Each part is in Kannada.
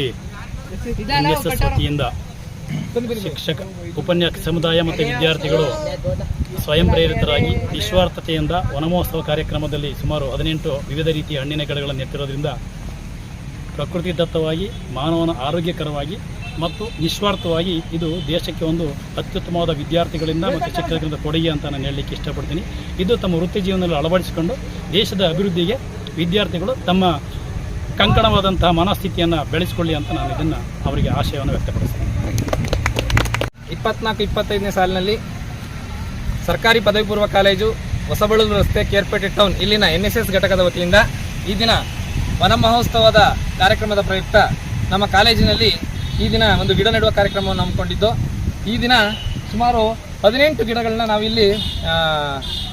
ಆರ್ ಎನ್ ಎಸ್ ಎಸ್ ವತಿಯಿಂದ ಶಿಕ್ಷಕ ಉಪನ್ಯಾಸ ಸಮುದಾಯ ಮತ್ತು ವಿದ್ಯಾರ್ಥಿಗಳು ಸ್ವಯಂ ಪ್ರೇರಿತರಾಗಿ ನಿಸ್ವಾರ್ಥತೆಯಿಂದ ವನಮಹೋತ್ಸವ ಕಾರ್ಯಕ್ರಮದಲ್ಲಿ ಸುಮಾರು ಹದಿನೆಂಟು ವಿವಿಧ ರೀತಿಯ ಹಣ್ಣಿನ ಗಿಡಗಳನ್ನು ನೆಟ್ಟಿರೋದ್ರಿಂದ ಪ್ರಕೃತಿ ದತ್ತವಾಗಿ ಮಾನವನ ಆರೋಗ್ಯಕರವಾಗಿ ಮತ್ತು ನಿಸ್ವಾರ್ಥವಾಗಿ ಇದು ದೇಶಕ್ಕೆ ಒಂದು ಅತ್ಯುತ್ತಮವಾದ ವಿದ್ಯಾರ್ಥಿಗಳಿಂದ ಮತ್ತು ಶಿಕ್ಷಕರಿಂದ ಕೊಡುಗೆ ಅಂತ ನಾನು ಹೇಳಲಿಕ್ಕೆ ಇಷ್ಟಪಡ್ತೀನಿ. ಇದು ತಮ್ಮ ವೃತ್ತಿ ಜೀವನದಲ್ಲಿ ಅಳವಡಿಸಿಕೊಂಡು ದೇಶದ ಅಭಿವೃದ್ಧಿಗೆ ವಿದ್ಯಾರ್ಥಿಗಳು ತಮ್ಮ ಕಂಕಣವಾದಂತಹ ಮನಸ್ಥಿತಿಯನ್ನು ಬೆಳೆಸಿಕೊಳ್ಳಿ ಅಂತ ನಾನು ಇದನ್ನು ಅವರಿಗೆ ಆಶಯವನ್ನು ವ್ಯಕ್ತಪಡಿಸ್ತೀನಿ. ಇಪ್ಪತ್ನಾಲ್ಕು, ಇಪ್ಪತ್ತೈದನೇ ಸಾಲಿನಲ್ಲಿ ಸರ್ಕಾರಿ ಪದವಿ ಪೂರ್ವ ಕಾಲೇಜು ಹೊಸಬಳೂರು ರಸ್ತೆ ಕೇರ್ಪೇಟೆ ಟೌನ್, ಇಲ್ಲಿನ ಎನ್ ಎಸ್ ಎಸ್ ಘಟಕದ ವತಿಯಿಂದ ಈ ದಿನ ವನ ಮಹೋತ್ಸವದ ಕಾರ್ಯಕ್ರಮದ ಪ್ರಯುಕ್ತ ನಮ್ಮ ಕಾಲೇಜಿನಲ್ಲಿ ಈ ದಿನ ಒಂದು ಗಿಡ ನೆಡುವ ಕಾರ್ಯಕ್ರಮವನ್ನು ಹಮ್ಮಿಕೊಂಡಿದ್ದು, ಈ ದಿನ ಸುಮಾರು ಹದಿನೆಂಟು ಗಿಡಗಳನ್ನ ನಾವಿಲ್ಲಿ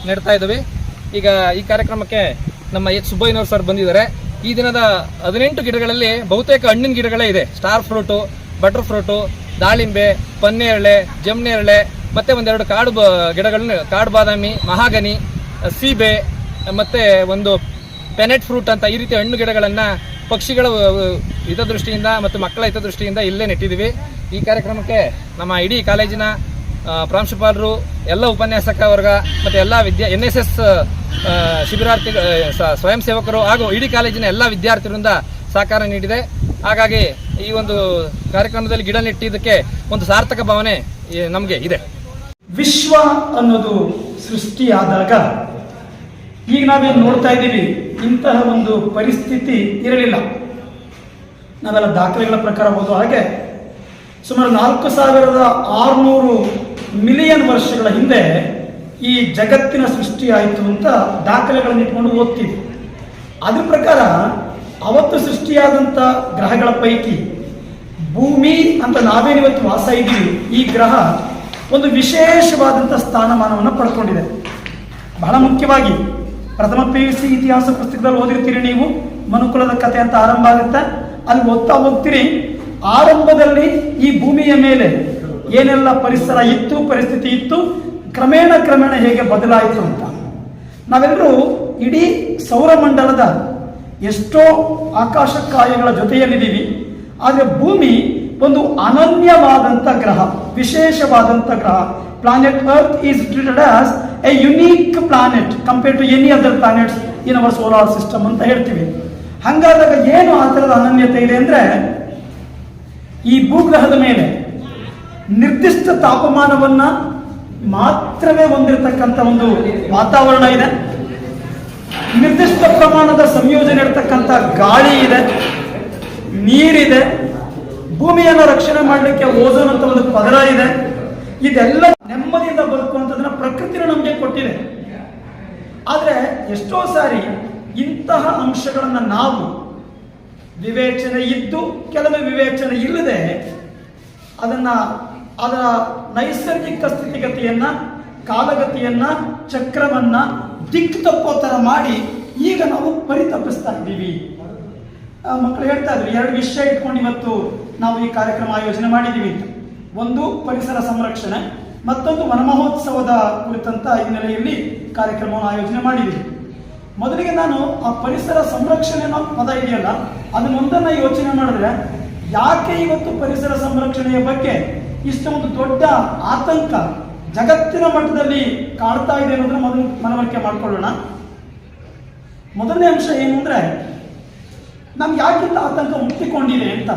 ನೆಡ್ತಾ ಇದ್ದೀವಿ. ಈಗ ಈ ಕಾರ್ಯಕ್ರಮಕ್ಕೆ ನಮ್ಮ ಎಚ್ ಸುಬ್ಬಯ್ಯನವ್ರು ಸರ್ ಬಂದಿದ್ದಾರೆ. ಈ ದಿನದ ಹದಿನೆಂಟು ಗಿಡಗಳಲ್ಲಿ ಬಹುತೇಕ ಹಣ್ಣಿನ ಗಿಡಗಳೇ ಇದೆ. ಸ್ಟಾರ್ ಫ್ರೂಟು, ಬಟರ್ ಫ್ರೂಟು, ದಾಳಿಂಬೆ, ಪನ್ನೇರಳೆ, ಜಮ್ನೇರಳೆ, ಮತ್ತೆ ಒಂದೆರಡು ಕಾಡು ಬ, ಗಿಡಗಳನ್ನ, ಕಾಡು ಬಾದಾಮಿ, ಮಹಾಗನಿ, ಸೀಬೆ, ಮತ್ತೆ ಒಂದು ಪೆನೆಟ್ ಫ್ರೂಟ್ ಅಂತ ಈ ರೀತಿ ಹಣ್ಣು ಗಿಡಗಳನ್ನು ಪಕ್ಷಿಗಳ ಹಿತದೃಷ್ಟಿಯಿಂದ ಮತ್ತು ಮಕ್ಕಳ ಹಿತದೃಷ್ಟಿಯಿಂದ ಇಲ್ಲೇ ನೆಟ್ಟಿದ್ದೀವಿ. ಈ ಕಾರ್ಯಕ್ರಮಕ್ಕೆ ನಮ್ಮ ಇಡೀ ಕಾಲೇಜಿನ ಪ್ರಾಂಶುಪಾಲರು ಎಲ್ಲ ಉಪನ್ಯಾಸಕ ವರ್ಗ ಮತ್ತು ಎಲ್ಲ ವಿದ್ಯಾ ಎನ್ ಎಸ್ ಎಸ್ ಶಿಬಿರಾರ್ಥಿ ಸ್ವಯಂ ಸೇವಕರು ಹಾಗೂ ಇಡೀ ಕಾಲೇಜಿನ ಎಲ್ಲ ವಿದ್ಯಾರ್ಥಿಗಳಿಂದ ಸಹಕಾರ ನೀಡಿದೆ. ಹಾಗಾಗಿ ಈ ಒಂದು ಕಾರ್ಯಕ್ರಮದಲ್ಲಿ ಗಿಡ ನೆಟ್ಟಿದ್ದಕ್ಕೆ ಒಂದು ಸಾರ್ಥಕ ಭಾವನೆ ನಮಗೆ ಇದೆ. ವಿಶ್ವ ಅನ್ನೋದು ಸೃಷ್ಟಿಯಾದಾಗ ಈಗ ನಾವೇನು ನೋಡ್ತಾ ಇದ್ದೀವಿ, ಇಂತಹ ಒಂದು ಪರಿಸ್ಥಿತಿ ಇರಲಿಲ್ಲ. ನಾವೆಲ್ಲ ದಾಖಲೆಗಳ ಪ್ರಕಾರ ಓದೋ ಹಾಗೆ ಸುಮಾರು ನಾಲ್ಕು ಸಾವಿರದ ಆರುನೂರು ಮಿಲಿಯನ್ ವರ್ಷಗಳ ಹಿಂದೆ ಈ ಜಗತ್ತಿನ ಸೃಷ್ಟಿಯಾಯಿತು ಅಂತ ದಾಖಲೆಗಳನ್ನು ಇಟ್ಕೊಂಡು ಓದ್ತೀವಿ ಅದ್ರ ಪ್ರಕಾರ ಅವತ್ತು ಸೃಷ್ಟಿಯಾದಂಥ ಗ್ರಹಗಳ ಪೈಕಿ ಭೂಮಿ ಅಂತ ನಾವೇನಿವತ್ತು ವಾಸ ಇದ್ದೀವಿ, ಈ ಗ್ರಹ ಒಂದು ವಿಶೇಷವಾದಂಥ ಸ್ಥಾನಮಾನವನ್ನು ಪಡ್ಕೊಂಡಿದೆ. ಬಹಳ ಮುಖ್ಯವಾಗಿ ಪ್ರಥಮ ಪಿ ಯು ಸಿ ಇತಿಹಾಸ ಪುಸ್ತಕದಲ್ಲಿ ಓದಿರ್ತೀರಿ ನೀವು, ಮನುಕುಲದ ಕಥೆ ಅಂತ ಆರಂಭ ಆಗುತ್ತೆ. ಅಲ್ಲಿ ಓದ್ತಾ ಹೋಗ್ತೀರಿ, ಆರಂಭದಲ್ಲಿ ಈ ಭೂಮಿಯ ಮೇಲೆ ಏನೆಲ್ಲ ಪರಿಸರ ಇತ್ತು, ಪರಿಸ್ಥಿತಿ ಇತ್ತು, ಕ್ರಮೇಣ ಕ್ರಮೇಣ ಹೇಗೆ ಬದಲಾಯಿತು ಅಂತ. ನಾವೆಲ್ಲರೂ ಇಡೀ ಸೌರಮಂಡಲದ ಎಷ್ಟೋ ಆಕಾಶಕಾಯಗಳ ಜೊತೆಯಲ್ಲಿದ್ದೀವಿ, ಆದರೆ ಭೂಮಿ ಒಂದು ಅನನ್ಯವಾದಂಥ ಗ್ರಹ ವಿಶೇಷವಾದಂಥ ಗ್ರಹ. Planet Earth is treated as a unique planet compare to any other planets in our solar system ಅಂತ ಹೇಳ್ತೀವಿ. ಹಂಗಾದಾಗ ಏನು ಆ ಥರದ ಅನನ್ಯತೆ ಇದೆ ಅಂದರೆ, ಈ ಭೂಗ್ರಹದ ಮೇಲೆ ನಿರ್ದಿಷ್ಟ ತಾಪಮಾನವನ್ನ ಮಾತ್ರವೇ ಹೊಂದಿರತಕ್ಕಂಥ ಒಂದು ವಾತಾವರಣ ಇದೆ. ನಿರ್ದಿಷ್ಟ ಪ್ರಮಾಣದ ಸಂಯೋಜನೆ ಇರತಕ್ಕಂಥ ಗಾಳಿ ಇದೆ. ನೀರಿದೆ. ಭೂಮಿಯನ್ನು ರಕ್ಷಣೆ ಮಾಡಲಿಕ್ಕೆ ಓಜೋನ್ ಅಂತ ಒಂದು ಪದರ ಇದೆ. ಇದೆಲ್ಲ ನೆಮ್ಮದಿಯಿಂದ ಬದುಕುವಂಥದ್ದನ್ನ ಪ್ರಕೃತಿನ ನಮಗೆ ಕೊಟ್ಟಿದೆ. ಆದರೆ ಎಷ್ಟೋ ಸಾರಿ ಇಂತಹ ಅಂಶಗಳನ್ನು ನಾವು ವಿವೇಚನೆ ಇದ್ದು ಕೆಲವು ವಿವೇಚನೆ ಇಲ್ಲದೆ ಅದನ್ನ ಅದರ ನೈಸರ್ಗಿಕ ಸ್ಥಿತಿಗತಿಯನ್ನ, ಕಾಲಗತಿಯನ್ನ, ಚಕ್ರವನ್ನ ದಿಕ್ಕು ತಪ್ಪೋ ಥರ ಮಾಡಿ ಈಗ ನಾವು ಪರಿತಪಿಸ್ತಾ ಇದ್ದೀವಿ. ಮಕ್ಕಳು ಹೇಳ್ತಾ ಇದ್ರು, ಎರಡು ವಿಷಯ ಇಟ್ಕೊಂಡು ಇವತ್ತು ನಾವು ಈ ಕಾರ್ಯಕ್ರಮ ಆಯೋಜನೆ ಮಾಡಿದ್ದೀವಿ. ಒಂದು, ಪರಿಸರ ಸಂರಕ್ಷಣೆ, ಮತ್ತೊಂದು ವನಮಹೋತ್ಸವದ ಕುರಿತಂತ ಹಿನ್ನೆಲೆಯಲ್ಲಿ ಕಾರ್ಯಕ್ರಮವನ್ನು ಆಯೋಜನೆ ಮಾಡಿದ್ದೀವಿ. ಮೊದಲಿಗೆ ನಾನು ಆ ಪರಿಸರ ಸಂರಕ್ಷಣೆ ಅನ್ನೋ ಪದ ಇದೆಯಲ್ಲ ಅದನ್ನೊಂದನ್ನ ಯೋಚನೆ ಮಾಡಿದ್ರೆ ಯಾಕೆ ಇವತ್ತು ಪರಿಸರ ಸಂರಕ್ಷಣೆಯ ಬಗ್ಗೆ ಇಷ್ಟೊಂದು ದೊಡ್ಡ ಆತಂಕ ಜಗತ್ತಿನ ಮಟ್ಟದಲ್ಲಿ ಕಾಡ್ತಾ ಇದೆ ಅನ್ನೋದನ್ನ ಮೊದಲು ಮನವರಿಕೆ ಮಾಡ್ಕೊಳ್ಳೋಣ. ಮೊದಲನೇ ಅಂಶ ಏನು ಅಂದ್ರೆ, ನಮ್ಗೆ ಯಾಕಿಂತ ಆತಂಕ ಮುಕ್ತಿಕೊಂಡಿದೆ ಅಂತ?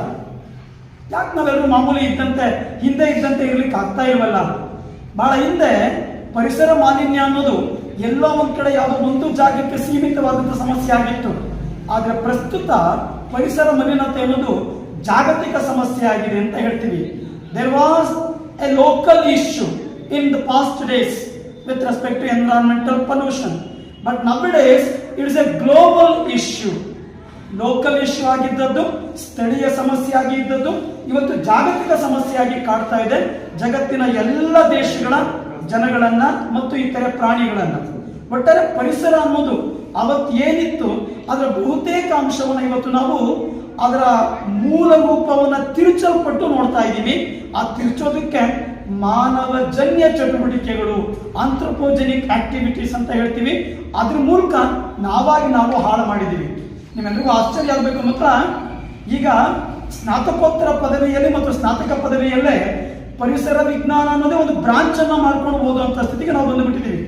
ಯಾಕೆ ನಾವೆಲ್ಲರೂ ಮಾಮೂಲಿ ಇದ್ದಂತೆ, ಹಿಂದೆ ಇದ್ದಂತೆ ಇರ್ಲಿಕ್ಕೆ ಆಗ್ತಾ ಇಲ್ವಲ್ಲ? ಬಹಳ ಹಿಂದೆ ಪರಿಸರ ಮಾಲಿನ್ಯ ಅನ್ನೋದು ಎಲ್ಲೋ ಒಂದ್ ಕಡೆ ಯಾವುದೋ ಒಂದು ಜಾಗಕ್ಕೆ ಸೀಮಿತವಾದಂಥ ಸಮಸ್ಯೆ ಆಗಿತ್ತು. ಆದ್ರೆ ಪ್ರಸ್ತುತ ಪರಿಸರ ಮಲಿನತೆ ಅನ್ನೋದು ಜಾಗತಿಕ ಸಮಸ್ಯೆ ಆಗಿದೆ ಅಂತ ಹೇಳ್ತೀವಿ. There was a local issue in the past days with respect to environmental pollution. But nowadays, it is a global issue. Local issue ಆಗಿದ್ದದ್ದು ಸ್ಥಳೀಯ ಸಮಸ್ಯೆ ಆಗಿ ಇದ್ದದ್ದು ಇವತ್ತು ಜಾಗತಿಕ ಸಮಸ್ಯೆಯಾಗಿ ಕಾಡ್ತಾ ಇದೆ ಜಗತ್ತಿನ ಎಲ್ಲ ದೇಶಗಳ ಜನಗಳನ್ನ ಮತ್ತು ಇತರೆ ಪ್ರಾಣಿಗಳನ್ನ ಒಟ್ಟಾರೆ ಪರಿಸರ ಅನ್ನೋದು ಅವತ್ತು ಏನಿತ್ತು ಅದರ ಬಹುತೇಕ ಅಂಶವನ್ನು ಇವತ್ತು ನಾವು ಅದರ ಮೂಲ ರೂಪವನ್ನ ತಿರುಚಲ್ಪಟ್ಟು ನೋಡ್ತಾ ಇದ್ದೀವಿ. ಆ ತಿರುಚೋದಕ್ಕೆ ಮಾನವ ಜನ್ಯ ಚಟುವಟಿಕೆಗಳು ಆಂಥ್ರೋಪೋಜೆನಿಕ್ ಆಕ್ಟಿವಿಟೀಸ್ ಅಂತ ಹೇಳ್ತೀವಿ. ಅದ್ರ ಮೂಲಕ ನಾವಾಗಿ ನಾವು ಹಾಳು ಮಾಡಿದ್ದೀವಿ. ನಿಮ್ಮೆಲ್ಲರಿಗೂ ಆಶ್ಚರ್ಯ ಆಗಬೇಕು ಮಾತ್ರ. ಈಗ ಸ್ನಾತಕೋತ್ತರ ಪದವಿಯಲ್ಲಿ ಮತ್ತು ಸ್ನಾತಕ ಪದವಿಯಲ್ಲೇ ಪರಿಸರ ವಿಜ್ಞಾನ ಅನ್ನೋದೇ ಒಂದು ಬ್ರಾಂಚ್ ಅನ್ನ ಮಾಡ್ಕೊಂಡು ಓದುವಂತ ಸ್ಥಿತಿಗೆ ನಾವು ಬಂದುಬಿಟ್ಟಿದ್ದೀವಿ.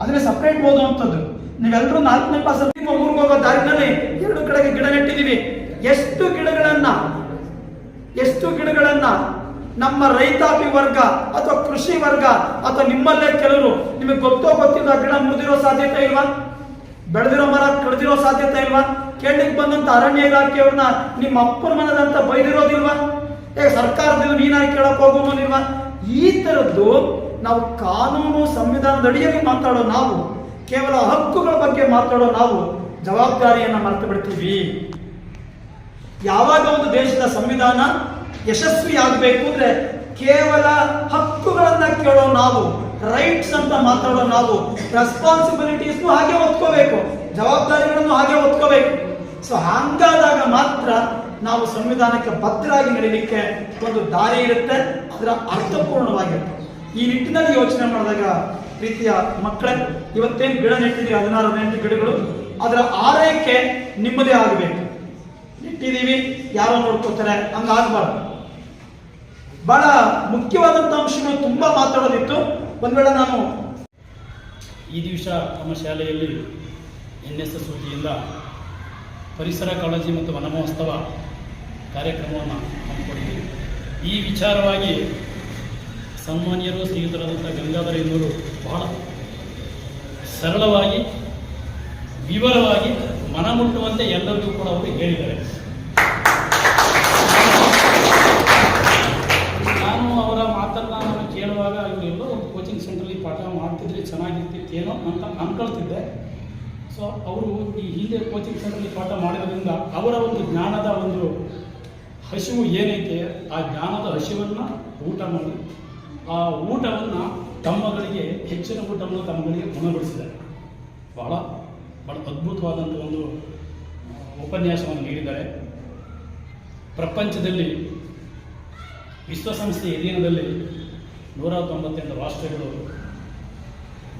ಅದನ್ನೇ ಸಪ್ರೇಟ್ ಓದುವಂಥದ್ದು. ನೀವೆಲ್ಲರೂ ನಾಲ್ಕನೇ ಕ್ಲಾಸ್ ಊರಿಗೆ ಹೋಗೋ ದಾರಿನಲ್ಲಿ ಎರಡು ಕಡೆಗೆ ಗಿಡ ನೆಟ್ಟಿದ್ದೀವಿ. ಎಷ್ಟು ಗಿಡಗಳನ್ನ ಎಷ್ಟು ಗಿಡಗಳನ್ನ ನಮ್ಮ ರೈತಾಪಿ ವರ್ಗ ಅಥವಾ ಕೃಷಿ ವರ್ಗ ಅಥವಾ ನಿಮ್ಮಲ್ಲೇ ಕೆಲವರು ನಿಮಗೆ ಗೊತ್ತೋ ಗೊತ್ತಿಲ್ಲ ಗಿಡ ಮುರಿದಿರೋ ಸಾಧ್ಯತೆ ಇಲ್ವಾ? ಬೆಳೆದಿರೋ ಮರ ಕಡಿದಿರೋ ಸಾಧ್ಯತೆ ಇಲ್ವಾ? ಕೇಳಲಿಕ್ಕೆ ಬಂದಂತ ಅರಣ್ಯ ಇಲಾಖೆಯವ್ರನ್ನ ನಿಮ್ಮ ಅಪ್ಪನ ಮನದಂತ ಬೈದಿರೋದಿಲ್ವಾ? ಏ, ಸರ್ಕಾರದಿಂದ ನೀನಾಗಿ ಕೇಳಕ್ ಹೋಗೋನಿಲ್ವಾ ಈ ತರದ್ದು ನಾವು ಕಾನೂನು ಸಂವಿಧಾನದ ಅಡಿಯಲ್ಲಿ ಮಾತಾಡೋ ನಾವು, ಕೇವಲ ಹಕ್ಕುಗಳ ಬಗ್ಗೆ ಮಾತಾಡೋ ನಾವು ಜವಾಬ್ದಾರಿಯನ್ನ ಮರೆತು ಬಿಡ್ತೀವಿ. ಯಾವಾಗ ಒಂದು ದೇಶದ ಸಂವಿಧಾನ ಯಶಸ್ವಿ ಆಗಬೇಕು ಅಂದ್ರೆ ಕೇವಲ ಹಕ್ಕುಗಳನ್ನ ಕೇಳೋ ನಾವು ರೈಟ್ಸ್ ಅಂತ ಮಾತಾಡೋ ನಾವು ರೆಸ್ಪಾನ್ಸಿಬಿಲಿಟೀಸ್ ಹಾಗೆ ಒತ್ಕೋಬೇಕು, ಜವಾಬ್ದಾರಿಗಳನ್ನು ಹಾಗೆ ಒತ್ಕೋಬೇಕು. ಸೊ ಹಂಗಾದಾಗ ಮಾತ್ರ ನಾವು ಸಂವಿಧಾನಕ್ಕೆ ಭದ್ರಾಗಿ ನಡೀಲಿಕ್ಕೆ ಒಂದು ದಾರಿ ಇರುತ್ತೆ, ಅದರ ಅರ್ಥಪೂರ್ಣವಾಗಿರುತ್ತೆ. ಈ ನಿಟ್ಟಿನಲ್ಲಿ ಯೋಚನೆ ಮಾಡಿದಾಗ ಪ್ರೀತಿಯ ಮಕ್ಕಳೇ, ಇವತ್ತೇನು ಗಿಡ ನೆಟ್ಟಿದ್ದೀವಿ ಹದಿನಾರು ಹದಿನೆಂಟು ಗಿಡಗಳು. ಅದರ ಆರೈಕೆ ನಿಮ್ಮದೇ ಆಗಬೇಕು. ನೆಟ್ಟಿದ್ದೀವಿ ಯಾರೋ ನೋಡ್ಕೋತಾರೆ ಹಂಗಾಗಬಾರ್ದು ಬಹಳ ಮುಖ್ಯವಾದಂತ ಅಂಶಗಳು ತುಂಬಾ ಮಾತಾಡೋದಿತ್ತು. ಒಂದ್ ವೇಳೆ ನಾನು ಈ ದಿವಸ ನಮ್ಮ ಶಾಲೆಯಲ್ಲಿ ಎನ್ ಎಸ್ ಎಸ್ ವತಿಯಿಂದ ಪರಿಸರ ಕಾಳಜಿ ಮತ್ತು ವನ ಮಹೋತ್ಸವ ಕಾರ್ಯಕ್ರಮವನ್ನು ಹಮ್ಮಿಕೊಂಡಿದ್ದೀವಿ. ಈ ವಿಚಾರವಾಗಿ ಸನ್ಮಾನ್ಯರು ಸ್ನೇಹಿತರಾದಂಥ ಗಂಗಾಧರ ಎನ್ನುವರು ಬಹಳ ಸರಳವಾಗಿ, ವಿವರವಾಗಿ ಮನಮುಟ್ಟುವಂತೆ ಎಲ್ಲರಿಗೂ ಕೂಡ ಅವರು ಹೇಳಿದ್ದಾರೆ. ಅಂತ ಅನ್ಕೊಳ್ತಿದ್ದೆ ಸೊ ಅವರು ಈ ಹಿಂದೆ ಕೋಚಿಂಗ್ ಸೆಂಟ್ರಲ್ಲಿ ಪಾಠ ಮಾಡಿರೋದ್ರಿಂದ ಅವರ ಒಂದು ಜ್ಞಾನದ ಒಂದು ಹಸಿವು ಏನೈತೆ, ಆ ಜ್ಞಾನದ ಹಸಿವನ್ನು ಊಟ ಮಾಡಿ, ಆ ಊಟವನ್ನು ತಮ್ಮಗಳಿಗೆ ಹೆಚ್ಚಿನ ಊಟವನ್ನು ತಮ್ಮಗಳಿಗೆ ಗುಣಗೊಳಿಸಿದ್ದಾರೆ ಭಾಳ ಭಾಳ ಅದ್ಭುತವಾದಂಥ ಒಂದು ಉಪನ್ಯಾಸವನ್ನು ನೀಡಿದ್ದಾರೆ. ಪ್ರಪಂಚದಲ್ಲಿ ವಿಶ್ವಸಂಸ್ಥೆ ಅಧೀನದಲ್ಲಿ ನೂರ ತೊಂಬತ್ತೆಂಟು ರಾಷ್ಟ್ರಗಳು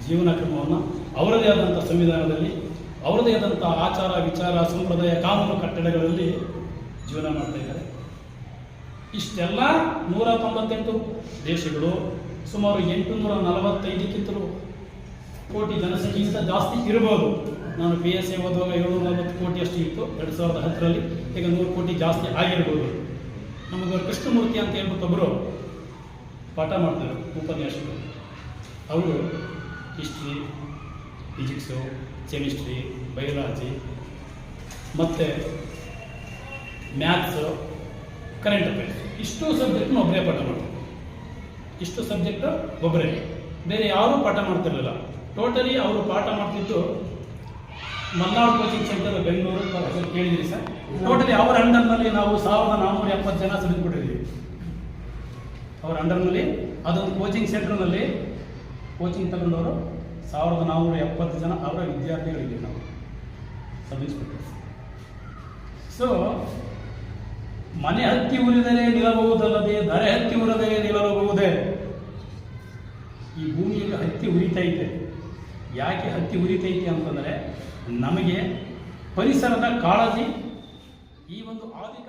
ಜೀವನ ಕ್ರಮವನ್ನು ಅವರದೇ ಆದಂಥ ಸಂವಿಧಾನದಲ್ಲಿ, ಅವರದೇ ಆದಂಥ ಆಚಾರ, ವಿಚಾರ, ಸಂಪ್ರದಾಯ, ಕಾನೂನು ಕಟ್ಟಡಗಳಲ್ಲಿ ಜೀವನ ಮಾಡ್ತಾ ಇದ್ದಾರೆ. ಇಷ್ಟೆಲ್ಲ ನೂರ ತೊಂಬತ್ತೆಂಟು ದೇಶಗಳು ಸುಮಾರು ಎಂಟುನೂರ ನಲವತ್ತೈದಕ್ಕಿಂತಲೂ ಕೋಟಿ ಜನಸಂಖ್ಯೆಗಿಂತ ಜಾಸ್ತಿ ಇರಬಹುದು. ನಾನು ಪಿ ಎಸ್ ಎ ಓದುವಾಗ ಏಳ್ನೂರ ನಲವತ್ತು ಕೋಟಿ ಅಷ್ಟು ಇತ್ತು, ಎರಡು ಸಾವಿರದ ಹತ್ತರಲ್ಲಿ, ಈಗ ನೂರು ಕೋಟಿ ಜಾಸ್ತಿ ಆಗಿರ್ಬೋದು. ನಮಗೆ ಕೃಷ್ಣಮೂರ್ತಿ ಅಂತ ಹೇಳ್ಬಿಟ್ಟು ಒಬ್ಬರು ಪಾಠ ಮಾಡ್ತಾರೆ ಉಪನ್ಯಾಸಕರು. ಅವರು ಹಿಸ್ಟ್ರಿ ಫಿಸಿಕ್ಸು ಕೆಮಿಸ್ಟ್ರಿ ಬಯೋಲಾಜಿ ಮತ್ತು ಮ್ಯಾಥ್ಸು ಕರೆಂಟ್ ಅಫೇರ್ಸ್ ಇಷ್ಟು ಸಬ್ಜೆಕ್ಟ್ನ ಒಬ್ಬರೇ ಪಾಠ ಮಾಡ್ತಾರೆ. ಇಷ್ಟು ಸಬ್ಜೆಕ್ಟು ಒಬ್ಬರೇ ಬೇರೆ ಯಾರೂ ಪಾಠ ಮಾಡ್ತಿರಲಿಲ್ಲ. ಟೋಟಲಿ ಅವರು ಪಾಠ ಮಾಡ್ತಿದ್ದು ಮಲ್ನಾಡು ಕೋಚಿಂಗ್ ಸೆಂಟರ್, ಬೆಂಗಳೂರು ಹೆಸರು ಸರ್? ಟೋಟಲಿ ಅವರ ಅಂಡರ್ನಲ್ಲಿ ನಾವು ಸಾವಿರದ ನಾನ್ನೂರ ಎಪ್ಪತ್ತು ಜನ ಸೆಲೆಕ್ಟ್ಬಿಟ್ಟಿದ್ದೀವಿ ಅವರ ಅಂಡರ್ನಲ್ಲಿ ಅದೊಂದು ಕೋಚಿಂಗ್ ಸೆಂಟರ್ನಲ್ಲಿ ಕೋಚಿಂಗ್ ತಗೊಂಡವರು ಸಾವಿರದ ನಾನ್ನೂರ ಎಪ್ಪತ್ತು ಜನ ಅವರ ವಿದ್ಯಾರ್ಥಿಗಳಿದ್ದೀವಿ ನಾವು. ಸಬ್ ಇನ್ಸ್ಪೆಕ್ಟರ್ಸ್ ಸೊ ಮನೆ ಹತ್ತಿ ಉರಿದರೆ ನಿಲ್ಲಬಹುದಲ್ಲದೆ ಧರೆ ಹತ್ತಿ ಉರಿದರೆ ನಿಲ್ಲಬಹುದೇ? ಈ ಭೂಮಿಯಲ್ಲಿ ಹತ್ತಿ ಉರಿತೈತೆ ಯಾಕೆ ಹತ್ತಿ ಉರಿತೈತೆ ಅಂತಂದರೆ ನಮಗೆ ಪರಿಸರದ ಕಾಳಜಿ ಈ ಒಂದು ಆದಿಕ